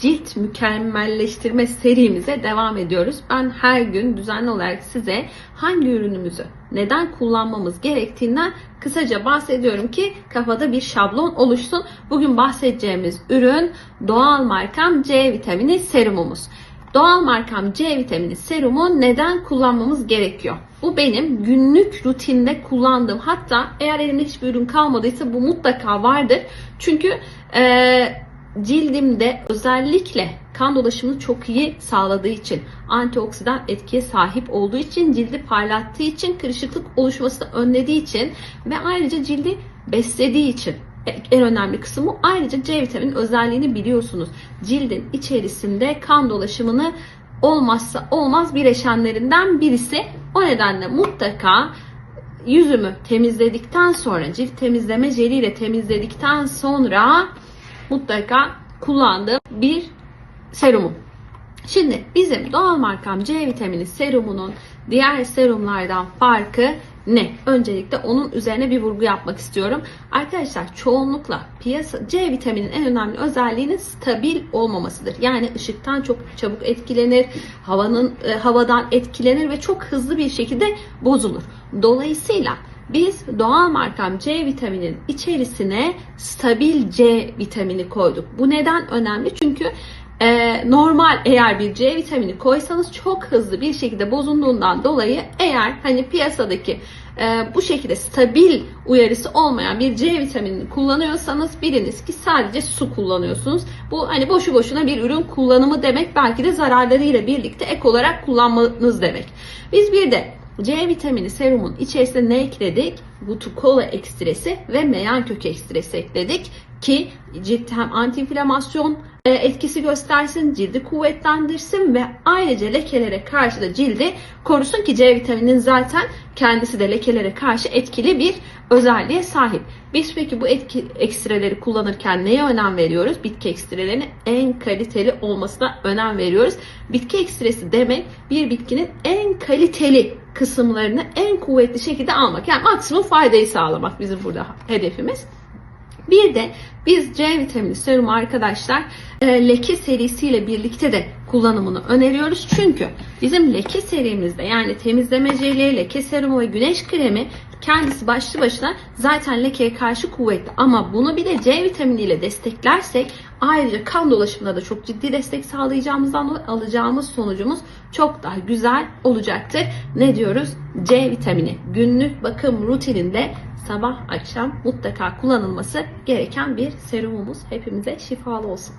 cilt mükemmelleştirme serimize devam ediyoruz. Ben her gün düzenli olarak size hangi ürünümüzü neden kullanmamız gerektiğinden kısaca bahsediyorum ki kafada bir şablon oluşsun. Bugün bahsedeceğimiz ürün doğal markam C vitamini serumumuz. Doğal markam C vitamini serumu neden kullanmamız gerekiyor? Bu benim günlük rutinde kullandığım hatta eğer elimde hiçbir ürün kalmadıysa bu mutlaka vardır. Çünkü e, cildimde özellikle kan dolaşımını çok iyi sağladığı için, antioksidan etkiye sahip olduğu için, cildi parlattığı için, kırışıklık oluşmasını önlediği için ve ayrıca cildi beslediği için en önemli kısmı ayrıca C vitamini özelliğini biliyorsunuz. Cildin içerisinde kan dolaşımını olmazsa olmaz bileşenlerinden birisi. O nedenle mutlaka yüzümü temizledikten sonra cilt temizleme jeliyle temizledikten sonra mutlaka kullandığım bir serumum. Şimdi bizim doğal markam C vitamini serumunun diğer serumlardan farkı ne? Öncelikle onun üzerine bir vurgu yapmak istiyorum. Arkadaşlar çoğunlukla piyasa C vitaminin en önemli özelliğinin stabil olmamasıdır. Yani ışıktan çok çabuk etkilenir, havanın e, havadan etkilenir ve çok hızlı bir şekilde bozulur. Dolayısıyla biz doğal markam C vitaminin içerisine stabil C vitamini koyduk. Bu neden önemli? Çünkü e, normal eğer bir C vitamini koysanız çok hızlı bir şekilde bozulduğundan dolayı eğer hani piyasadaki e, bu şekilde stabil uyarısı olmayan bir C vitaminini kullanıyorsanız biliniz ki sadece su kullanıyorsunuz. Bu hani boşu boşuna bir ürün kullanımı demek belki de zararlarıyla birlikte ek olarak kullanmanız demek. Biz bir de C vitamini serumun içerisine ne ekledik? Butukola ekstresi ve meyan kökü ekstresi ekledik ki cilt hem antiinflamasyon etkisi göstersin, cildi kuvvetlendirsin ve ayrıca lekelere karşı da cildi korusun ki C vitaminin zaten kendisi de lekelere karşı etkili bir özelliğe sahip. Biz peki bu etki ekstreleri kullanırken neye önem veriyoruz? Bitki ekstrelerinin en kaliteli olmasına önem veriyoruz. Bitki ekstresi demek bir bitkinin en kaliteli kısımlarını en kuvvetli şekilde almak. Yani maksimum faydayı sağlamak bizim burada hedefimiz. Bir de biz C vitamini serumu arkadaşlar leke serisiyle birlikte de kullanımını öneriyoruz. Çünkü bizim leke serimizde yani temizleme jeli, leke serumu ve güneş kremi kendisi başlı başına zaten lekeye karşı kuvvetli. Ama bunu bir de C vitaminiyle desteklersek ayrıca kan dolaşımına da çok ciddi destek sağlayacağımızdan dolayı alacağımız sonucumuz çok daha güzel olacaktır. Ne diyoruz? C vitamini günlük bakım rutininde sabah akşam mutlaka kullanılması gereken bir serumumuz. Hepimize şifalı olsun.